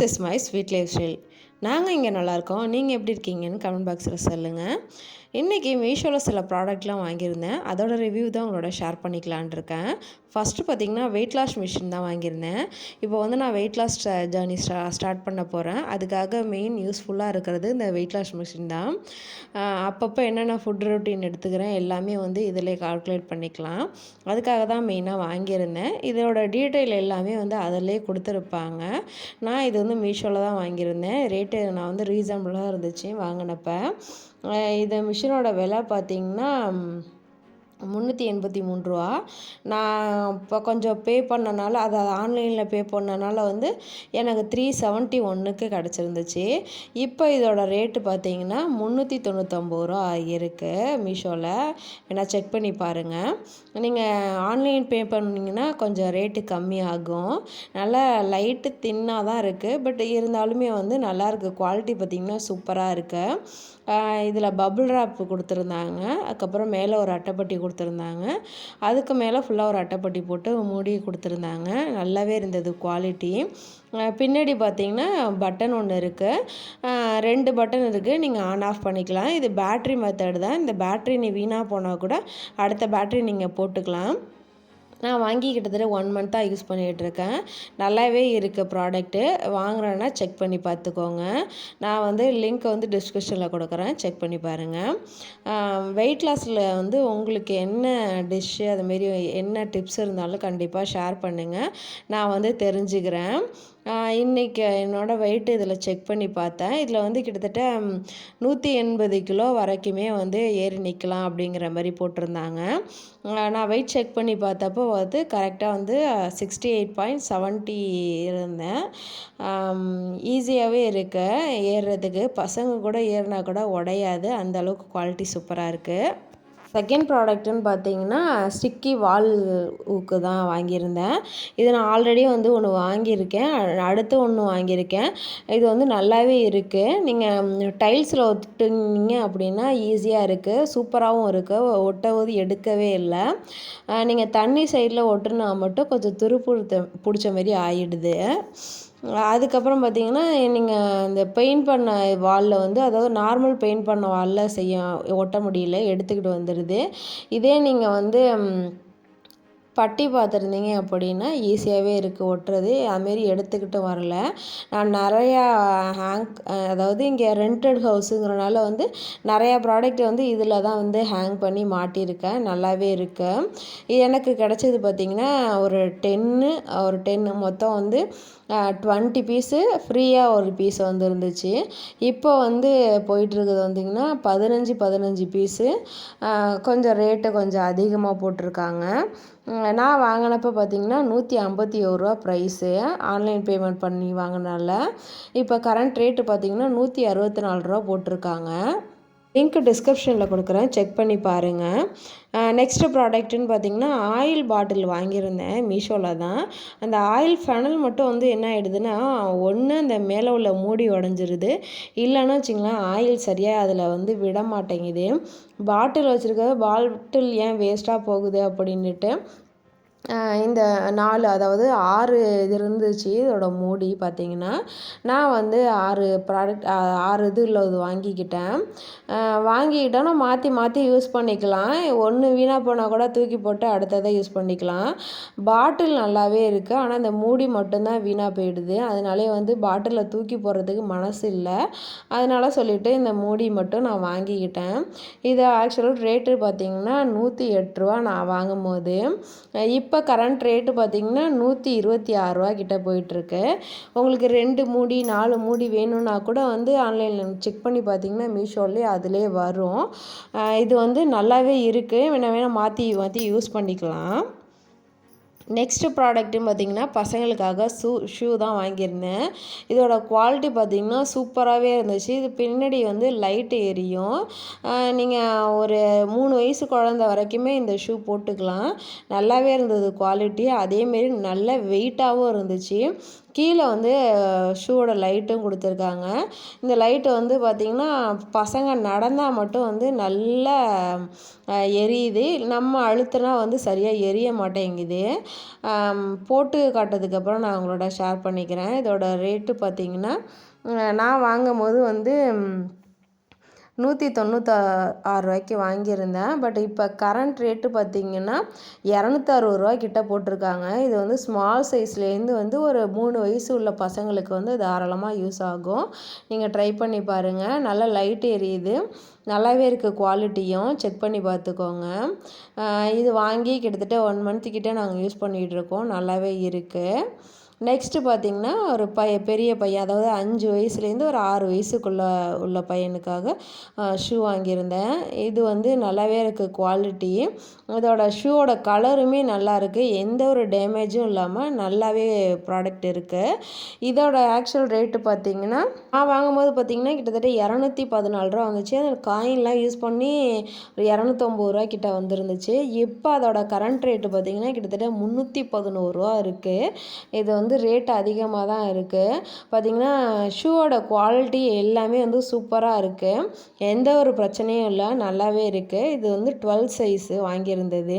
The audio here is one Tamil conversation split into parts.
This is my sweet lifestyle. நாங்கள் இங்கே நல்லாயிருக்கோம் நீங்கள் எப்படி இருக்கீங்கன்னு கமெண்ட் பாக்ஸில் சொல்லுங்கள் இன்றைக்கி மீஷோவில் சில ப்ராடக்ட்லாம் வாங்கியிருந்தேன். அதோட ரிவ்யூ தான் உங்களோட ஷேர் பண்ணிக்கலான் இருக்கேன். ஃபஸ்ட்டு பார்த்திங்கன்னா வெயிட் லாஸ் மிஷின் தான் வாங்கியிருந்தேன். இப்போ வந்து நான் வெயிட் லாஸ் ஜேர்னி ஸ்டா ஸ்டார்ட் பண்ண போகிறேன் அதுக்காக மெயின் யூஸ்ஃபுல்லாக இருக்கிறது இந்த வெயிட் லாஸ் மிஷின் தான். அப்பப்போ என்னென்ன ஃபுட் ரொட்டீன் எடுத்துக்கிறேன் எல்லாமே வந்து இதில் கால்குலேட் பண்ணிக்கலாம். அதுக்காக தான் மெயினாக வாங்கியிருந்தேன். இதோட டீட்டெயில் எல்லாமே வந்து அதிலே கொடுத்துருப்பாங்க. நான் இது வந்து மீஷோவில் தான் வாங்கியிருந்தேன். ரேட் ரேட்டு நான் வந்து ரீசனபுளாக இருந்துச்சு வாங்கினப்ப. இது மிஷினோட விலை பார்த்திங்கன்னா முந்நூற்றி எண்பத்தி மூணு ரூபா நான் இப்போ கொஞ்சம் பே பண்ணனால அதை ஆன்லைனில் பே பண்ணனால வந்து எனக்கு த்ரீ செவன்ட்டி ஒன்றுக்கு கிடச்சிருந்துச்சு. இப்போ இதோட ரேட்டு பார்த்தீங்கன்னா முந்நூற்றி தொண்ணூற்றொம்பது ரூபா இருக்குது மீஷோவில் வேணா செக் பண்ணி பாருங்கள் நீங்கள் ஆன்லைன் பே பண்ணிங்கன்னா கொஞ்சம் ரேட்டு கம்மியாகும். நல்லா லைட்டு தின்னாக தான் இருக்குது பட் இருந்தாலுமே வந்து நல்லாயிருக்கு குவாலிட்டி பார்த்திங்கன்னா சூப்பராக இருக்குது இதில் பபுள் ராப் கொடுத்துருந்தாங்க. அதுக்கப்புறம் மேலே ஒரு அட்டைப்பட்டி கொடுத்துருந்தாங்க. அதுக்கு மேலே ஃபுல்லாக ஒரு அட்டைப்பட்டி போட்டு மூடி கொடுத்துருந்தாங்க. நல்லாவே இருந்தது குவாலிட்டி பின்னாடி பார்த்தீங்கன்னா பட்டன் ஒன்று இருக்குது ரெண்டு பட்டன் இருக்குது நீங்கள் ஆன் ஆஃப் பண்ணிக்கலாம். இது பேட்ரி மெத்தடு தான். இந்த பேட்ரி நீ வீணாக போனால் கூட அடுத்த பேட்ரி நீங்கள் போட்டுக்கலாம். நான் வாங்கி கிட்டத்தட்ட ஒன் மந்த்தாக யூஸ் பண்ணிகிட்ருக்கேன் நல்லாவே இருக்குது ப்ராடக்ட்டு வாங்குறேன்னா செக் பண்ணி பார்த்துக்கோங்க. நான் வந்து லிங்க் வந்து டிஸ்கிரிப்ஷனில் கொடுக்குறேன். செக் பண்ணி பாருங்கள் வெயிட் லாஸில் வந்து உங்களுக்கு என்ன டிஷ்ஷு அதுமாரி என்ன டிப்ஸ் இருந்தாலும் கண்டிப்பாக ஷேர் பண்ணுங்கள் நான் வந்து தெரிஞ்சுக்கிறேன். இன்றைக்கி என்னோடய வெயிட்டு இதில் செக் பண்ணி பார்த்தேன். இதில் வந்து கிட்டத்தட்ட நூற்றி எண்பது கிலோ வரைக்குமே வந்து ஏறி நிற்கலாம் அப்படிங்கிற மாதிரி போட்டிருந்தாங்க. நான் வெயிட் செக் பண்ணி பார்த்தப்போ வந்து கரெக்டாக வந்து சிக்ஸ்டி எயிட் பாயிண்ட் செவன்ட்டி இருந்தேன். ஈஸியாகவே இருக்குது ஏறுறதுக்கு பசங்க கூட ஏறினா கூட உடையாது. அந்த அளவுக்கு குவாலிட்டி சூப்பராக இருக்குது செகண்ட் ப்ராடக்ட்டுன்னு பார்த்தீங்கன்னா ஸ்டிக்கி வால் ஊக்கு தான் வாங்கியிருந்தேன். இது நான் ஆல்ரெடி வந்து ஒன்று வாங்கியிருக்கேன். அடுத்து ஒன்று வாங்கியிருக்கேன். இது வந்து நல்லாவே இருக்குது நீங்கள் டைல்ஸில் ஒட்டுனீங்க அப்படின்னா ஈஸியாக இருக்குது சூப்பராகவும் இருக்குது ஒட்டவது எடுக்கவே இல்லை. நீங்கள் தண்ணி சைடில் ஒட்டுனா மட்டும் கொஞ்சம் துருப்பு பிடிச்ச மாதிரி ஆகிடுது அதுக்கப்புறம் பார்த்தீங்கன்னா நீங்கள் இந்த பெயிண்ட் பண்ண வாலில் வந்து அதாவது நார்மல் பெயிண்ட் பண்ண வாலில் செய்ய ஒட்ட முடியல எடுத்துக்கிட்டு வந்துடுது இதே நீங்கள் வந்து பட்டி பார்த்துருந்தீங்க அப்படின்னா ஈஸியாகவே இருக்குது ஒட்டுறது அதுமாரி எடுத்துக்கிட்டு வரல. நான் நிறையா ஹேங் அதாவது இங்கே ரெண்டட் ஹவுஸுங்கிறனால வந்து நிறையா ப்ராடக்ட் வந்து இதில் தான் வந்து ஹேங் பண்ணி மாட்டியிருக்கேன். நல்லாவே இருக்குது எனக்கு கிடச்சது பார்த்திங்கன்னா ஒரு டென்னு ஒரு டென்னு மொத்தம் வந்து டுவெண்ட்டி பீஸு ஃப்ரீயாக ஒரு பீஸ் வந்து இருந்துச்சு இப்போ வந்து போயிட்டுருக்குது வந்திங்கன்னா பதினஞ்சு பதினஞ்சு பீஸு கொஞ்சம் ரேட்டு கொஞ்சம் அதிகமாக போட்டிருக்காங்க. நான் வாங்கினப்ப பார்த்திங்கன்னா நூற்றி ஐம்பத்தி ஒரு ரூபா ப்ரைஸு ஆன்லைன் பேமெண்ட் பண்ணி வாங்கினால இப்போ கரண்ட் ரேட்டு பார்த்திங்கன்னா நூற்றி அறுபத்தி நாலு ரூபா போட்டிருக்காங்க. லிங்க் டிஸ்கிரிப்ஷனில் கொடுக்குறேன். செக் பண்ணி பாருங்கள் நெக்ஸ்ட்டு ப்ராடக்ட்டுன்னு பார்த்தீங்கன்னா ஆயில் பாட்டில் வாங்கியிருந்தேன் மீஷோவில் தான். அந்த ஆயில் ஃபனல் மட்டும் வந்து என்ன ஆகிடுதுன்னா ஒன்று அந்த மேலே உள்ள மூடி உடஞ்சிருது. இல்லைன்னா வச்சிங்களேன் ஆயில் சரியாக அதில் வந்து விட மாட்டேங்குது. பாட்டில் வச்சுருக்க பாட்டில் ஏன் வேஸ்ட்டாக போகுது அப்படின்ட்டு இந்த நாலு அதாவது ஆறு இது இருந்துச்சு இதோட மூடி பார்த்தீங்கன்னா. நான் வந்து ஆறு ப்ராடக்ட் ஆறு இது உள்ளது வாங்கிக்கிட்டேன். வாங்கிக்கிட்டோன்னா மாற்றி மாற்றி யூஸ் பண்ணிக்கலாம். ஒன்று வீணாக போனால் கூட தூக்கி போட்டு அடுத்ததை யூஸ் பண்ணிக்கலாம். பாட்டில் நல்லாவே இருக்குது ஆனால் இந்த மூடி மட்டும்தான் வீணாக போயிடுது. அதனாலே வந்து பாட்டிலில் தூக்கி போடுறதுக்கு மனசு இல்லை. அதனால் சொல்லிவிட்டு இந்த மூடி மட்டும் நான் வாங்கிக்கிட்டேன். இது ஆக்சுவலாக ரேட்டு பார்த்திங்கன்னா நூற்றி எட்டு ரூபா நான் வாங்கும்போது. இப்போ இப்போ கரண்ட் ரேட்டு பார்த்திங்கன்னா நூற்றி இருபத்தி ஆறுரூவா கிட்ட போயிட்டுருக்கு. உங்களுக்கு ரெண்டு மூடி நாலு மூடி வேணும்னா கூட வந்து ஆன்லைனில் செக் பண்ணி பார்த்தீங்கன்னா மீஷோலேயே அதிலே வரும். இது வந்து நல்லாவே இருக்குது வேணால் வேணால் மாற்றி மாற்றி யூஸ் பண்ணிக்கலாம். நெக்ஸ்ட்டு ப்ராடக்ட்டுன்னு பார்த்தீங்கன்னா பசங்களுக்காக ஷூ ஷூ தான் வாங்கியிருந்தேன். இதோட குவாலிட்டி பார்த்திங்கன்னா சூப்பராகவே இருந்துச்சு. இது பின்னாடி வந்து லைட்டு எரியும். நீங்கள் ஒரு மூணு வயசு குழந்த வரைக்குமே இந்த ஷூ போட்டுக்கலாம். நல்லாவே இருந்தது குவாலிட்டி. அதேமாரி நல்ல வெயிட்டாகவும் இருந்துச்சு. கீழே வந்து ஷூவோட லைட்டும் கொடுத்துருக்காங்க. இந்த லைட்டு வந்து பார்த்திங்கன்னா பசங்க நடந்தால் மட்டும் வந்து நல்லா எரியுது. நம்ம அழுத்தினா வந்து சரியாக எரிய மாட்டேங்குது. போட்டு காட்டதுக்கப்புறம் நான் உங்களோட ஷேர் பண்ணிக்கிறேன். இதோட ரேட்டு பார்த்திங்கன்னா நான் வாங்கும் போது வந்து நூற்றி தொண்ணூற்றி ஆறு ரூபாய்க்கு வாங்கியிருந்தேன். பட் இப்போ கரண்ட் ரேட்டு பார்த்திங்கன்னா இரநூத்தறுபது ரூபா கிட்ட போட்டிருக்காங்க. இது வந்து ஸ்மால் சைஸ்லேருந்து வந்து ஒரு மூணு வயசு உள்ள பசங்களுக்கு வந்து தாராளமாக யூஸ் ஆகும். நீங்கள் ட்ரை பண்ணி பாருங்கள் நல்லா லைட் எரியுது. நல்லாவே இருக்குது குவாலிட்டியும் செக் பண்ணி பார்த்துக்கோங்க இது வாங்கி கிட்டத்தட்ட ஒன் மந்த்து கிட்டே நாங்கள் யூஸ் பண்ணிகிட்ருக்கோம் நல்லாவே இருக்குது நெக்ஸ்ட்டு பார்த்திங்கன்னா ஒரு பைய பெரிய பையன் அதாவது அஞ்சு வயசுலேருந்து ஒரு ஆறு வயசுக்குள்ளே உள்ள பையனுக்காக ஷூ வாங்கியிருந்தேன். இது வந்து நல்லாவே இருக்குது குவாலிட்டி இதோட ஷூவோட கலருமே நல்லா இருக்குது எந்த ஒரு டேமேஜும் இல்லாமல் நல்லாவே ப்ராடக்ட் இருக்குது இதோட ஆக்சுவல் ரேட்டு பார்த்திங்கன்னா நான் வாங்கும்போது பார்த்திங்கன்னா கிட்டத்தட்ட இரநூத்தி பதினாலு ரூபா வந்துச்சு. அந்த காயின்லாம் யூஸ் பண்ணி ஒரு இரநூத்தொம்பது ரூபா கிட்ட வந்துருந்துச்சு. இப்போ அதோட கரண்ட் ரேட்டு பார்த்திங்கன்னா கிட்டத்தட்ட முந்நூற்றி பதினோரு ரூபா இருக்குது இது வந்து வந்து ரேட் அதிகமாக தான் இருக்குது பார்த்திங்கன்னா ஷூவோட குவாலிட்டி எல்லாமே வந்து சூப்பராக இருக்குது எந்த ஒரு பிரச்சனையும் இல்லை நல்லாவே இருக்குது இது வந்து டுவெல் சைஸு வாங்கியிருந்தது.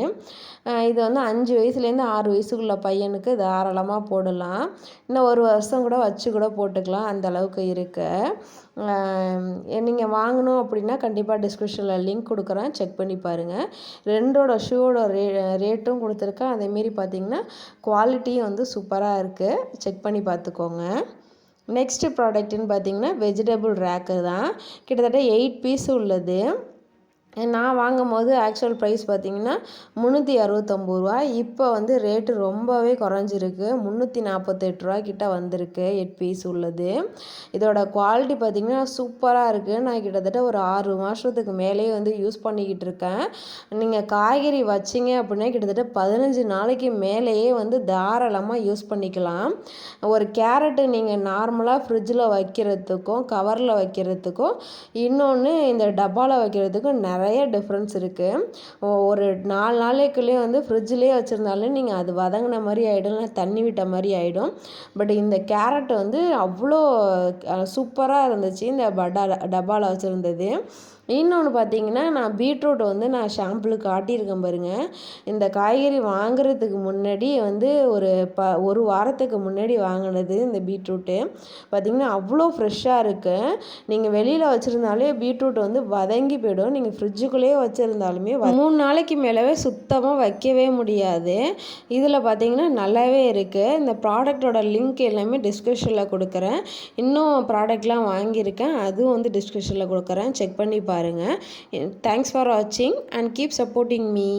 இது வந்து அஞ்சு வயசுலேருந்து ஆறு வயசுக்குள்ள பையனுக்கு தாராளமாக போடலாம். இன்னும் ஒரு வருஷம் கூட வச்சு கூட போட்டுக்கலாம். அந்த அளவுக்கு இருக்குது நீங்கள் வாங்கணும் அப்படின்னா கண்டிப்பாக டிஸ்கிரிப்ஷனில் லிங்க் கொடுக்குறேன். செக் பண்ணி பாருங்கள் ரெண்டோட ஷூவோட ரே ரேட்டும் கொடுத்துருக்கேன். அதேமாரி பார்த்திங்கன்னா குவாலிட்டியும் வந்து சூப்பராக இருக்குது செக் பண்ணி பார்த்துக்கோங்க. நெக்ஸ்ட்டு ப்ராடக்ட்டுன்னு பார்த்தீங்கன்னா வெஜிடபிள் ரேக்கு தான். கிட்டத்தட்ட எயிட் பீஸ் உள்ளது. நான் வாங்கும் போது ஆக்சுவல் ப்ரைஸ் பார்த்திங்கன்னா முந்நூற்றி அறுபத்தொம்பது ரூபா. இப்போ வந்து ரேட்டு ரொம்பவே குறைஞ்சிருக்கு. முந்நூற்றி நாற்பத்தெட்டு ரூபா கிட்ட வந்திருக்கு எட் பீஸ் உள்ளது. இதோட குவாலிட்டி பார்த்திங்கன்னா சூப்பராக இருக்குது நான் கிட்டத்தட்ட ஒரு ஆறு மாதத்துக்கு மேலேயே வந்து யூஸ் பண்ணிக்கிட்டு இருக்கேன். நீங்கள் காய்கறி வச்சிங்க அப்படின்னா கிட்டத்தட்ட பதினஞ்சு நாளைக்கு மேலேயே வந்து தாராளமாக யூஸ் பண்ணிக்கலாம். ஒரு கேரட்டு நீங்கள் நார்மலாக ஃப்ரிட்ஜில் வைக்கிறதுக்கும் கவரில் வைக்கிறதுக்கும் இன்னொன்று இந்த டப்பாவில் வைக்கிறதுக்கும் நிறைய நிறைய டிஃப்ரென்ஸ் இருக்குது ஒரு நாலு நாளைக்குள்ளேயே வந்து ஃப்ரிட்ஜ்லேயே வச்சுருந்தாலும் நீங்கள் அது வதங்கின மாதிரி ஆகிடும் இல்லை தண்ணி விட்ட மாதிரி ஆகிடும் பட் இந்த கேரட் வந்து அவ்வளோ சூப்பராக இருந்துச்சு. இந்த பட்டா டப்பாவில் வச்சுருந்தது. இன்னொன்று பார்த்தீங்கன்னா நான் பீட்ரூட் வந்து நான் ஷாம்பிள் காட்டியிருக்கேன் பாருங்கள் இந்த காய்கறி வாங்குறதுக்கு முன்னாடி வந்து ஒரு ப ஒரு வாரத்துக்கு முன்னாடி வாங்கினது இந்த பீட்ரூட்டு. பார்த்திங்கன்னா அவ்வளோ ஃப்ரெஷ்ஷாக இருக்குது நீங்கள் வெளியில் வச்சுருந்தாலே பீட்ரூட் வந்து வதங்கி போயிடும். நீங்கள் ஃப்ரிட்ஜுக்குள்ளேயே வச்சுருந்தாலுமே மூணு நாளைக்கு மேலவே சுத்தமாக வைக்கவே முடியாது. இதில் பார்த்தீங்கன்னா நல்லாவே இருக்குது இந்த ப்ராடக்டோட லிங்க் எல்லாமே டிஸ்கிரிப்ஷனில் கொடுக்குறேன். இன்னும் ப்ராடக்ட்லாம் வாங்கியிருக்கேன். அதுவும் வந்து டிஸ்கிரிப்ஷனில் கொடுக்குறேன். செக் பண்ணி பாருங்கள் தேங்க்ஸ் ஃபார் வாட்சிங் அண்ட் கீப் சப்போர்ட்டிங் மீ